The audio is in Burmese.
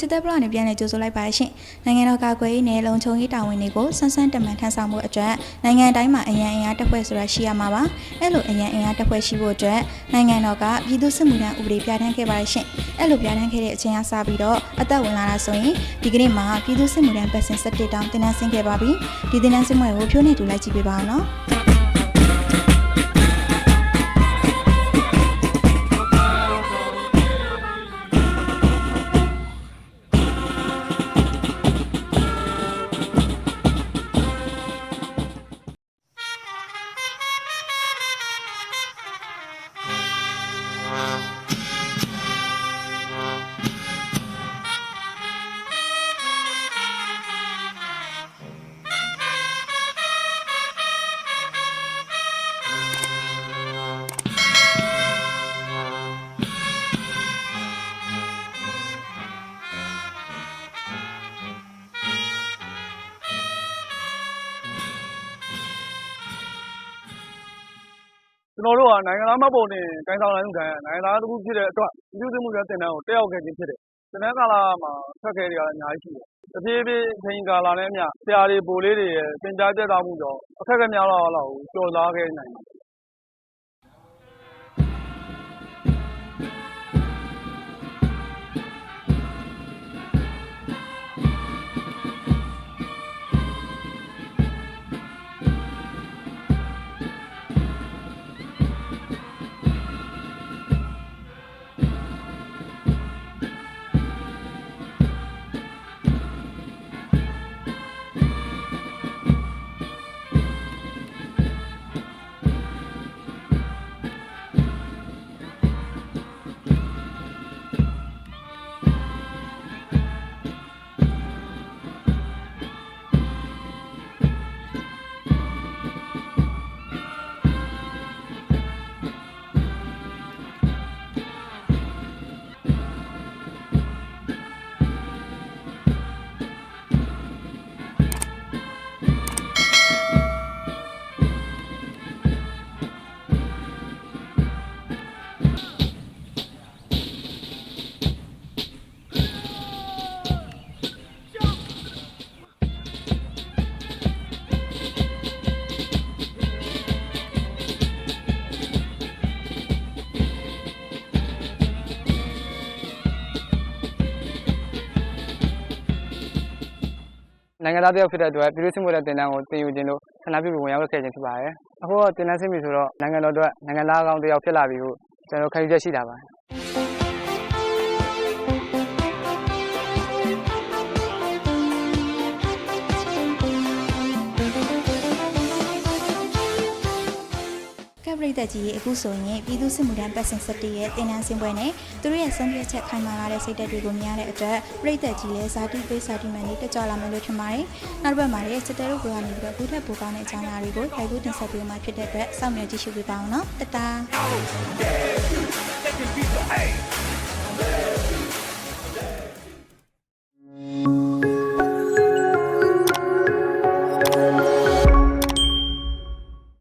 စစ်တပ်ဘလော့နဲ့ပြန်လည်ကြိုဆိုလိုက်ပါရှင်။နိုင်ငံတော်ကာကွယ်ရေးနဲ့လုံခြုံရေးတာဝန်တွေကိုဆန်းဆန်းတမန်ထမ်းဆောင်မှုအတွက်နိုင်ငံတိုင်းမှာအရန်အင်အားတပ်ဖွဲ့ဆိုတာရှိရမှာပါ။အဲ့လိုအရန်အင်အားတပ်ဖွဲ့ရှိဖို့အတွက်နိုင်ငံတော်ကပြည်သူ့စစ်မှုထမ်းဥပဒေပြဋ္ဌာန်းခဲ့ပါရှင်။အဲ့လိုပြဋ္ဌာန်းခဲ့တဲ့အချိန်ကစပြီးတော့အသက်ဝင်လာတာဆိုရင်ဒီကနေ့မှာပြည်သူ့စစ်မှုထမ်းပတ်စဉ်17တောင်းတင်နန်းဆင်းခဲ့ပါပြီ။ဒီတင်နန်းဆင်းပွဲကိုဖြိုးနေတူလိုက်ကြည့်ပေးပါအောင်နော်။ ကျွန်တော်တို့ကနိုင်ငံသားမှတ်ပုံတင် ကိုင်ဆောင်နိုင်မှုခံရနိုင်ငံသားတစ်ခုဖြစ်တဲ့အတွက် ပြည်သူ့စစ်မှုထမ်းတင်တန်းကို တက်ရောက်ခဲ့ခြင်းဖြစ်တယ်။တင်တန်းကာလမှာဖက်ခဲတွေကလည်း အများကြီးရှိတယ်။တဖြည်းဖြည်း အချိန်ကာလနဲ့အမျှ ဆရာတွေ ဗိုလ်လေးတွေရဲ့ သင်ကြားတက်တာမှုကြောင့် အခက်အခဲများတော့လောက်ကျော်သားခဲ့နိုင်တယ် နိုင်ငံသားတစ်ယောက်ဖြစ်တဲ့အတွက်ပြည်သူ့စစ်မှုထမ်းတင်တန်းကိုတင်ယူခြင်းလို့ဆန္ဒပြုပြီးဝင်ရောက်ခဲ့ခြင်းဖြစ်ပါတယ်။အခုတော့တင်တန်းဆင်းပြီဆိုတော့နိုင်ငံတော်အတွက်နိုင်ငံသားအကောင်းတစ်ယောက်ဖြစ်လာပြီဟုကျွန်တော်ခံယူချက်ရှိတာပါ။ ပ်ပရိသတ်ကြီးအခုဆိုရင်ပြည်သူ့စစ်မှုထမ်းပတ်စဉ်17ရဲ့တင်နန်းစင်းပွဲနဲ့သူတို့ရဲ့ဆုံးဖြတ်ချက်ခိုင်မာလာတဲ့စိတ်ဓာတ်တွေကိုမြင်ရတဲ့အတွက်ပရိသတ်ကြီးလည်းဇာတိပေးဇာတိမှန်တွေတက်ကြွလာမယ်လို့ထင်ပါတယ်။နောက်တစ်ပတ်မှာလည်းစစ်တဲတို့ကနေပြီးတော့အခုထက်ပိုကောင်းတဲ့အကြောင်းအရာတွေကိုထိုင်ဖို့တင်ဆက်ပေးမှာဖြစ်တဲ့အတွက်စောင့်မျှော်ကြည့်ရှုပေးပါအောင်နော်။တတား Hey,